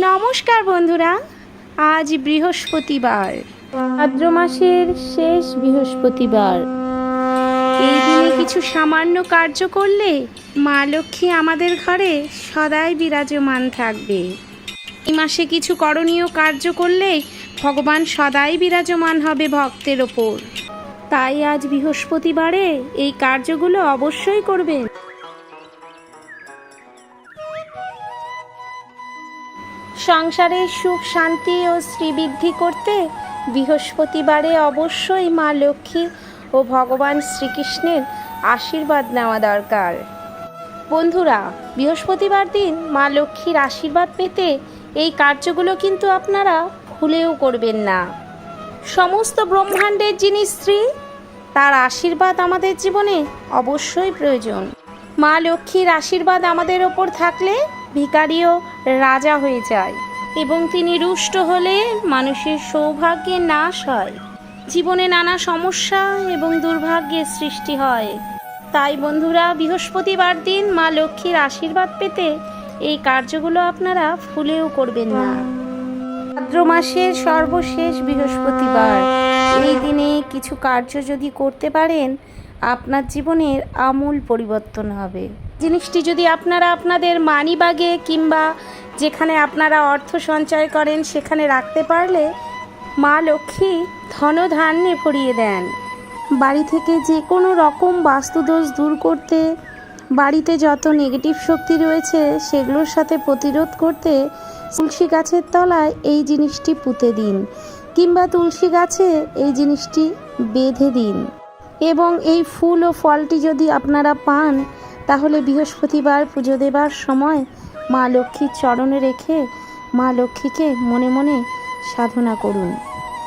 নমস্কার বন্ধুরা আজ বৃহস্পতিবার। ভাদ্র মাসের শেষ বৃহস্পতিবার। এই দিনে কিছু সামান্য কার্য করলে মা লক্ষ্মী আমাদের ঘরে সদাই বিরাজমান থাকবে। এই মাসে কিছু করণীয় কার্য করলে ভগবান সদাই বিরাজমান হবে ভক্তের ওপর। তাই আজ বৃহস্পতিবারে এই কার্যগুলো অবশ্যই করবেন। সংসারে সুখ, শান্তি ও শ্রীবৃদ্ধি করতে বৃহস্পতিবারে অবশ্যই মা লক্ষ্মী ও ভগবান শ্রীকৃষ্ণের আশীর্বাদ নেওয়া দরকার। বন্ধুরা, বৃহস্পতিবার দিন মা লক্ষ্মীর আশীর্বাদ পেতে এই কার্যগুলো কিন্তু আপনারা ভুলেও করবেন না। সমস্ত ব্রহ্মাণ্ডের যিনি স্ত্রী, তার আশীর্বাদ আমাদের জীবনে অবশ্যই প্রয়োজন। মা লক্ষ্মীর আশীর্বাদ আমাদের ওপর থাকলে ভিকারিও রাজা হয়ে যায় এবং তিনি রুষ্ট হলে মানুষের সৌভাগ্যের নাশ হয়। জীবনে নানা সমস্যা এবং দুর্ভাগ্যের সৃষ্টি হয়। তাই বন্ধুরা, বৃহস্পতিবার দিন মা লক্ষ্মীর আশীর্বাদ পেতে এই কার্যগুলো আপনারা ভুলেও করবেন না। ভাদ্র মাসের সর্বশেষ বৃহস্পতিবার। এই দিনে কিছু কার্য যদি করতে পারেন, আপনার জীবনের আমূল পরিবর্তন হবে। জিনিসটি যদি আপনারা আপনাদের মানিবাগে কিংবা যেখানে আপনারা অর্থ সঞ্চয় করেন সেখানে রাখতে পারলে মা লক্ষ্মী ধনধান্যে ভরিয়ে দেন। বাড়ি থেকে যে কোনো রকম বাস্তুদোষ দূর করতে, বাড়িতে যত নেগেটিভ শক্তি রয়েছে সেগুলোর সাথে প্রতিরোধ করতে তুলসী গাছের তলায় এই জিনিসটি পুঁতে দিন কিংবা তুলসী গাছে এই জিনিসটি বেঁধে দিন। এবং এই ফুল ও ফলটি যদি আপনারা পান তাহলে বৃহস্পতিবার পুজো দেবার সময় মা লক্ষ্মীর চরণে রেখে মা লক্ষ্মীকে মনে মনে সাধনা করুন।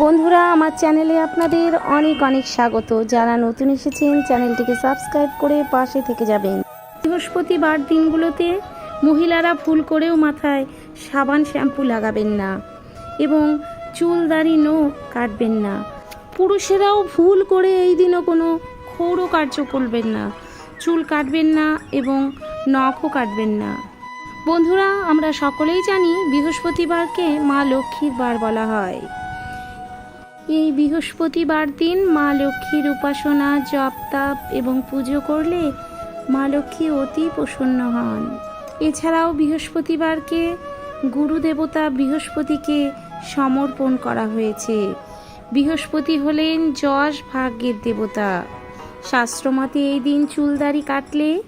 বন্ধুরা, আমার চ্যানেলে আপনাদের অনেক অনেক স্বাগত। যারা নতুন এসেছেন, চ্যানেলটিকে সাবস্ক্রাইব করে পাশে থেকে যাবেন। বৃহস্পতিবার দিনগুলোতে মহিলারা ভুল করেও মাথায় সাবান শ্যাম্পু লাগাবেন না এবং চুল দাড়ি নখ কাটবেন না। পুরুষেরাও ভুল করে এই দিনও কোনো ক্ষৌর কার্য করবেন না। চুল কাটবেন না এবং নখও কাটবেন না। বন্ধুরা, আমরা সকলেই জানি বৃহস্পতিবারকে মা লক্ষ্মীর বার বলা হয়। এই বৃহস্পতিবার দিন মা লক্ষ্মীর উপাসনা জপ তাপ এবং পুজো করলে মা লক্ষ্মী অতি প্রসন্ন হন। এছাড়াও বৃহস্পতিবারকে গুরু দেবতা বৃহস্পতিকে সমর্পণ করা হয়েছে। বৃহস্পতি হলেন যশ ভাগ্যের দেবতা। শাস্ত্রমতে এই দিন চুলদারি কাটলে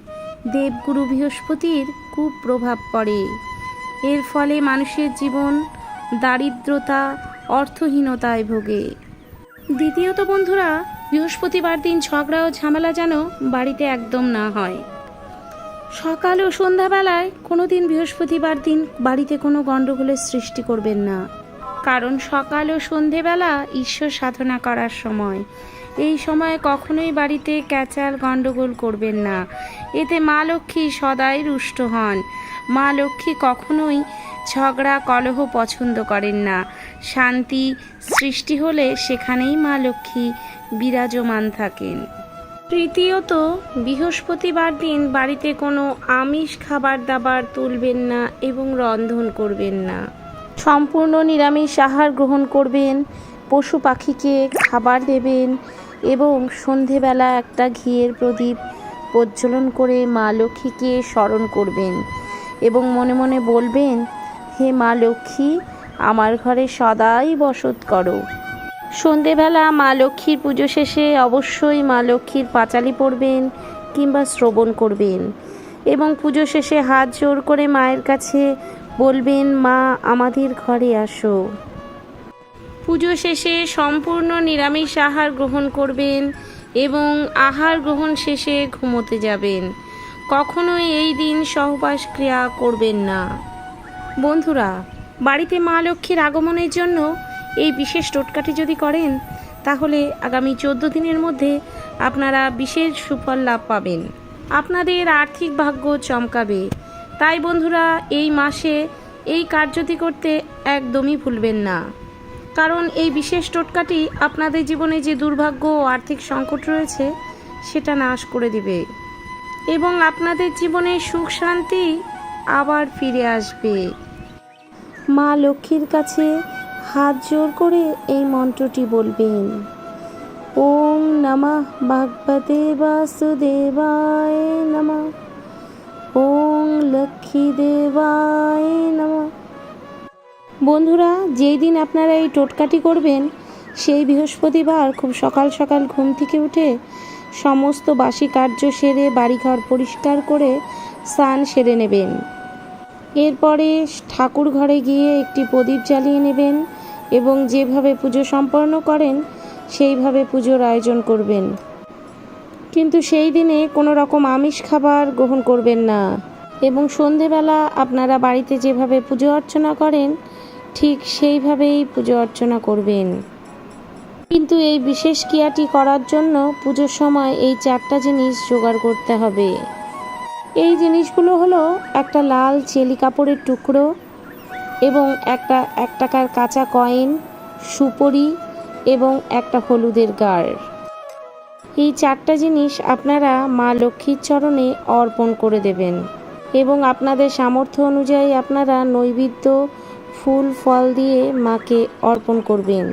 দেবগুরু বৃহস্পতির খুব প্রভাব পড়ে। এর ফলে মানুষের জীবন দারিদ্রতা, অর্থহীনতায় ভোগে। দ্বিতীয়ত বন্ধুরা, বৃহস্পতিবার দিন ঝগড়া ও ঝামেলা যেন বাড়িতে একদম না হয়। সকাল ও সন্ধ্যাবেলায় কোনো দিন বৃহস্পতিবার দিন বাড়িতে কোনো গণ্ডগোলের সৃষ্টি করবেন না। কারণ সকাল ও সন্ধেবেলা ঈশ্বর সাধনা করার সময় এই সময় কখনোই বাড়িতে ক্যাচাল গণ্ডগোল করবেন না। এতে মা লক্ষ্মী সদাই রুষ্ট হন। মা লক্ষ্মী কখনোই ঝগড়া, কলহ পছন্দ করেন না। শান্তি, সৃষ্টি হলে সেখানেই মা লক্ষ্মী বিরাজমান থাকেন। তৃতীয়ত, বৃহস্পতিবার দিন বাড়িতে কোনো আমিষ খাবার দাবার তুলবেন না এবং রন্ধন করবেন না। সম্পূর্ণ নিরামিষ আহার গ্রহণ করবেন, পশু পাখিকে খাবার দেবেন এবং সন্ধেবেলা একটা ঘিয়ের প্রদীপ প্রজ্বলন করে মা লক্ষ্মীকে স্মরণ করবেন এবং মনে মনে বলবেন, হে মা লক্ষ্মী, আমার ঘরে সদাই বসত করো। সন্ধেবেলা মা লক্ষ্মীর পুজো শেষে অবশ্যই মা লক্ষ্মীর পাঁচালি পড়বেন কিংবা শ্রবণ করবেন এবং পুজো শেষে হাত জোর করে মায়ের কাছে বলবেন, মা, আমাদের ঘরে আসো। পুজো শেষে সম্পূর্ণ নিরামিষ আহার গ্রহণ করবেন এবং আহার গ্রহণ শেষে ঘুমোতে যাবেন। কখনোই এই দিন সহবাস ক্রিয়া করবেন না। বন্ধুরা, বাড়িতে মা লক্ষ্মীর আগমনের জন্য এই বিশেষ টোটকাটি যদি করেন, তাহলে আগামী চোদ্দ দিনের মধ্যে আপনারা বিশেষ সুফল লাভ পাবেন। আপনাদের আর্থিক ভাগ্য চমকাবে। তাই বন্ধুরা, এই মাসে এই কার্যটি করতে একদমই ভুলবেন না। কারণ এই বিশেষ টোটকাটি আপনাদের জীবনে যে দুর্ভাগ্য ও আর্থিক সংকট রয়েছে, সেটা নাশ করে দিবে। এবং আপনাদের জীবনে সুখ শান্তি আবার ফিরে আসবে। মা লক্ষ্মীর কাছে হাত জোর করে এই মন্ত্রটি বলবেন ওং নমঃ ভগবতে বাসুদেবায় নমঃ। ওং লক্ষ্মী দেবায় নমঃ। বন্ধুরা, যেই দিন আপনারা এই টোটকাটি করবেন, সেই বৃহস্পতিবার খুব সকাল সকাল ঘুম থেকে উঠে সমস্ত বাসি কার্য সেরে বাড়িঘর পরিষ্কার করে স্নান সেরে নেবেন। এরপরে ঠাকুর ঘরে গিয়ে একটি প্রদীপ জ্বালিয়ে নেবেন এবং যেভাবে পুজো সম্পন্ন করেন, সেইভাবে পুজোর আয়োজন করবেন। কিন্তু সেই দিনে কোনো রকম আমিষ খাবার গ্রহণ করবেন না এবং সন্ধেবেলা আপনারা বাড়িতে যেভাবে পুজো অর্চনা করেন ঠিক সেইভাবেই পুজো অর্চনা করবেন। কিন্তু এই বিশেষ ক্রিয়াটি করার জন্য পুজোর সময় এই চারটা জিনিস জোগাড় করতে হবে। এই জিনিসগুলো হলো একটা লাল চেলি কাপড়ের টুকরো এবং একটা এক টাকার কাঁচা কয়েন, সুপরি এবং একটা হলুদের গাড় এই চারটা জিনিস আপনারা মা লক্ষ্মীর চরণে অর্পণ করে দেবেন এবং আপনাদের সামর্থ্য অনুযায়ী আপনারা নৈবেদ্য ফুল ফল দিয়ে মাকে অর্পণ করবেন।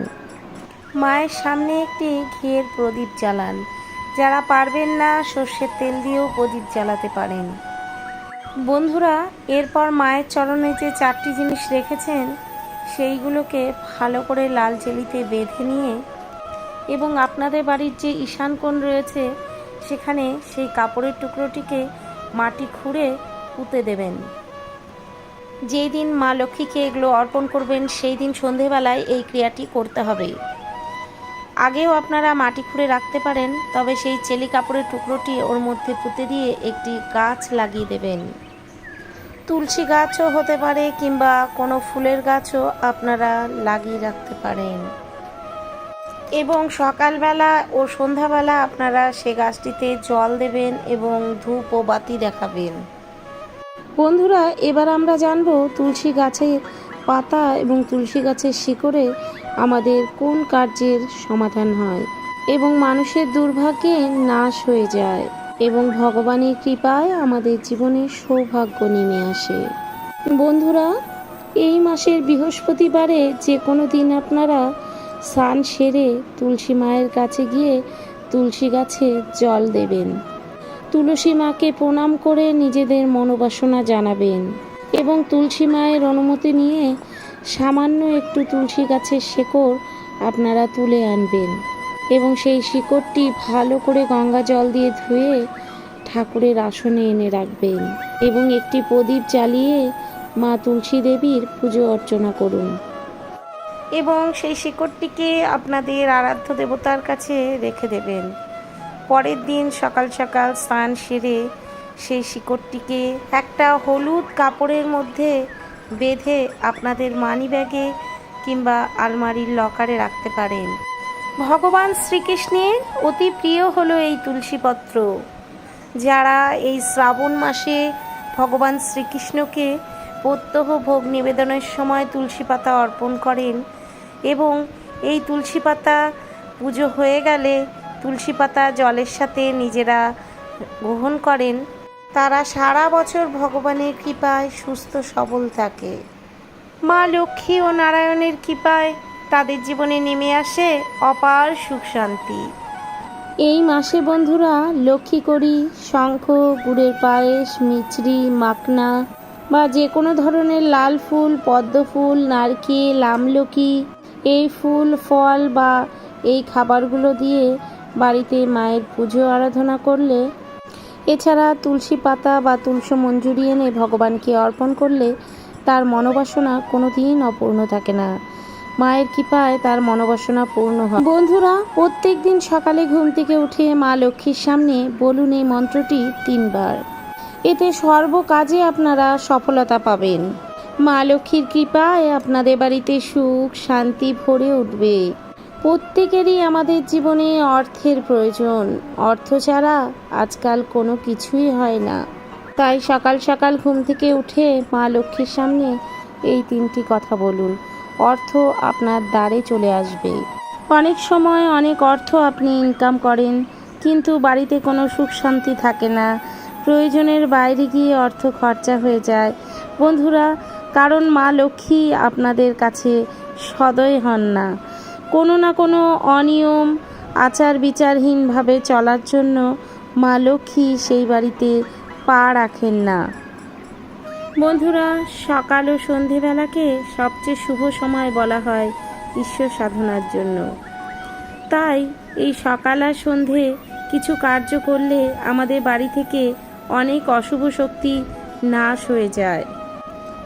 মায়ের সামনে একটি ঘিয়ের প্রদীপ জ্বালান। যারা পারবেন না সর্ষের তেল দিয়েও প্রদীপ জ্বালাতে পারেন। বন্ধুরা, এরপর মায়ের চরণে যে চারটি জিনিস রেখেছেন, সেইগুলোকে ভালো করে লাল জেলিতে বেঁধে নিয়ে এবং আপনাদের বাড়ির যে ঈশান কোণ রয়েছে, সেখানে সেই কাপড়ের টুকরোটিকে মাটি খুঁড়ে পুঁতে দেবেন। যেই দিন মা লক্ষ্মীকে এগুলো অর্পণ করবেন সেই দিন সন্ধেবেলায় এই ক্রিয়াটি করতে হবে। আগেও আপনারা মাটি খুঁড়ে রাখতে পারেন, তবে সেই চেলি কাপড়ের টুকরোটি ওর মধ্যে পুঁতে দিয়ে একটি গাছ লাগিয়ে দেবেন। তুলসী গাছও হতে পারে, কিংবা কোনো ফুলের গাছও আপনারা লাগিয়ে রাখতে পারেন। এবং সকালবেলা ও সন্ধ্যাবেলা আপনারা সে গাছটিতে জল দেবেন এবং ধূপ ও বাতি দেখাবেন। বন্ধুরা, এবার আমরা জানব তুলসী গাছের পাতা এবং তুলসী গাছের শিকড়ে আমাদের কোন কার্যের সমাধান হয় এবং মানুষের দুর্ভাগ্যে নাশ হয়ে যায় এবং ভগবানের কৃপায় আমাদের জীবনে সৌভাগ্য নেমে আসে। বন্ধুরা, এই মাসের বৃহস্পতিবারে যে কোনো দিন আপনারা স্নান সেরে তুলসী মায়ের কাছে গিয়ে তুলসী গাছে জল দেবেন। তুলসী মাকে প্রণাম করে নিজেদের মনোবাসনা জানাবেন এবং তুলসী মায়ের অনুমতি নিয়ে সামান্য একটু তুলসী গাছের শেকড় আপনারা তুলে আনবেন এবং সেই শিকড়টি ভালো করে গঙ্গা জল দিয়ে ধুয়ে ঠাকুরের আসনে এনে রাখবেন এবং একটি প্রদীপ জ্বালিয়ে মা তুলসী দেবীর পুজো অর্চনা করুন। এবং সেই শিকড়টিকে আপনাদের আরাধ্য দেবতার কাছে রেখে দেবেন। পরের দিন সকাল সকাল স্নান সেরে সেই শিকড়টিকে একটা হলুদ কাপড়ের মধ্যে বেঁধে আপনাদের মানি ব্যাগে কিংবা আলমারির লকারে রাখতে পারেন। ভগবান শ্রীকৃষ্ণের অতি প্রিয় হলো এই তুলসীপত্র। যারা এই শ্রাবণ মাসে ভগবান শ্রীকৃষ্ণকে প্রত্যহ ভোগ নিবেদনের সময় তুলসী পাতা অর্পণ করেন এবং এই তুলসী পাতা পুজো হয়ে গেলে তুলসী পাতা জলের সাথে নিজেরা গ্রহণ করেন। তারা সারা বছর ভগবানের কৃপায় সুস্থ, সবল থাকে। মা লক্ষ্মী ও নারায়ণের কৃপায় তাদের জীবনে নেমে আসে অপার সুখ শান্তি। এই মাসে বন্ধুরা লক্ষ্মী করি, শঙ্খ, গুড়ের পায়েস মিচড়ি মাখনা বা যে কোনো ধরনের লাল ফুল, পদ্ম ফুল, নারকেল, আমলকি, এই ফুল, ফল বা এই খাবারগুলো দিয়ে বাড়িতে মায়ের পুজো আরাধনা করলে, এছাড়া তুলসী পাতা বা তুলসী মঞ্জুরি এনে ভগবানকে অর্পণ করলে তার মনোবাসনা কোনো দিন অপূর্ণ থাকে না। মায়ের কৃপায় তার মনোবাসনা পূর্ণ হয়। বন্ধুরা প্রত্যেক দিন সকালে ঘুম থেকে উঠে মা লক্ষ্মীর সামনে বলুন এই মন্ত্রটি তিনবার। এতে সর্ব কাজে আপনারা সফলতা পাবেন। মা লক্ষ্মীর কৃপায় আপনাদের বাড়িতে সুখ শান্তি ভরে উঠবে। প্রত্যেকেরই আমাদের জীবনে অর্থের প্রয়োজন। অর্থ ছাড়া আজকাল কোনো কিছুই হয় না। তাই সকাল সকাল ঘুম থেকে উঠে মা লক্ষ্মীর সামনে এই তিনটি কথা বলুন। অর্থ আপনার দ্বারে চলে আসবে। অনেক সময় অনেক অর্থ আপনি ইনকাম করেন, কিন্তু বাড়িতে কোনো সুখ শান্তি থাকে না। প্রয়োজনের বাইরে গিয়ে অর্থ খরচা হয়ে যায়। বন্ধুরা, কারণ মা লক্ষ্মী আপনাদের কাছে সদয় হন না। কোনো না কোনো অনিয়ম আচার বিচারহীনভাবে চলার জন্য মা লক্ষ্মী সেই বাড়িতে পা রাখেন না। বন্ধুরা, সকাল ও সন্ধেবেলাকে সবচেয়ে শুভ সময় বলা হয় ঈশ্বর সাধনার জন্য। তাই এই সকাল আর সন্ধে কিছু কার্য করলে আমাদের বাড়ি থেকে অনেক অশুভ শক্তি নাশ হয়ে যায়।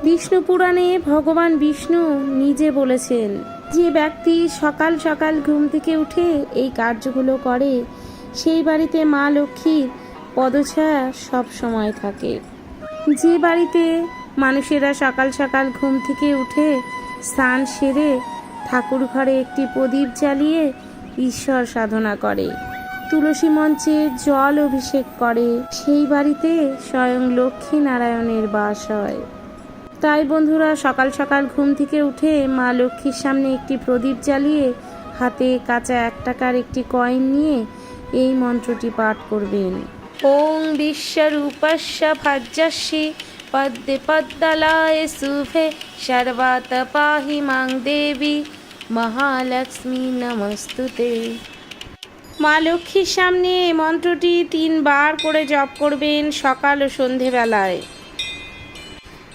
বিষ্ণু পুরাণে ভগবান বিষ্ণু নিজে বলেছেন যে ব্যক্তি সকাল সকাল ঘুম থেকে উঠে এই কার্যগুলো করে, সেই বাড়িতে মা লক্ষ্মীর পদছায়া সব সময় থাকে। যে বাড়িতে মানুষেরা সকাল সকাল ঘুম থেকে উঠে স্নান সেরে ঠাকুর ঘরে একটি প্রদীপ জ্বালিয়ে ঈশ্বর সাধনা করে, তুলসী মঞ্চে জল অভিষেক করে, সেই বাড়িতে স্বয়ং লক্ষ্মী নারায়ণের বাস হয়। তাই বন্ধুরা সকাল সকাল ঘুম থেকে উঠে মা লক্ষ্মীর সামনে একটি প্রদীপ জ্বালিয়ে হাতে কাঁচা এক টাকার একটি কয়েন নিয়ে এই মন্ত্রটি পাঠ করবেন। ওং বিশ্বরূপস্য ভাজ্যস্যি পদ্মে পদ্মলায় শুভে সর্বাত পাহি মাং দেবী মহালক্ষ্মী নমস্তুতে। মা লক্ষ্মীর সামনে এই মন্ত্রটি তিনবার করে জপ করবেন সকাল ও সন্ধেবেলায়।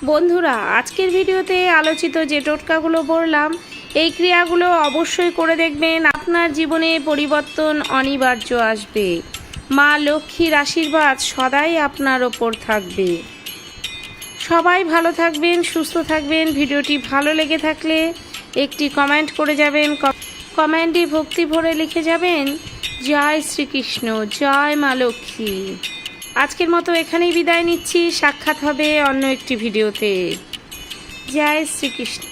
বন্ধুরা, আজকের ভিডিওতে আলোচিত যে টোটকাগুলো বললাম এই ক্রিয়াগুলো অবশ্যই করে দেখবেন। আপনার জীবনে পরিবর্তন অনিবার্য আসবে। মা লক্ষ্মীর আশীর্বাদ সদাই আপনার ওপর থাকবে। সবাই ভালো থাকবেন, সুস্থ থাকবেন। ভিডিওটি ভালো লেগে থাকলে একটি কমেন্ট করে যাবেন। কমেন্টে ভক্তি ভরে লিখে যাবেন, জয় শ্রীকৃষ্ণ, জয় মা লক্ষ্মী। আজকের মতো এখানেই বিদায় নিচ্ছি। সাক্ষাৎ হবে অন্য একটি ভিডিওতে। জয় শ্রীকৃষ্ণ।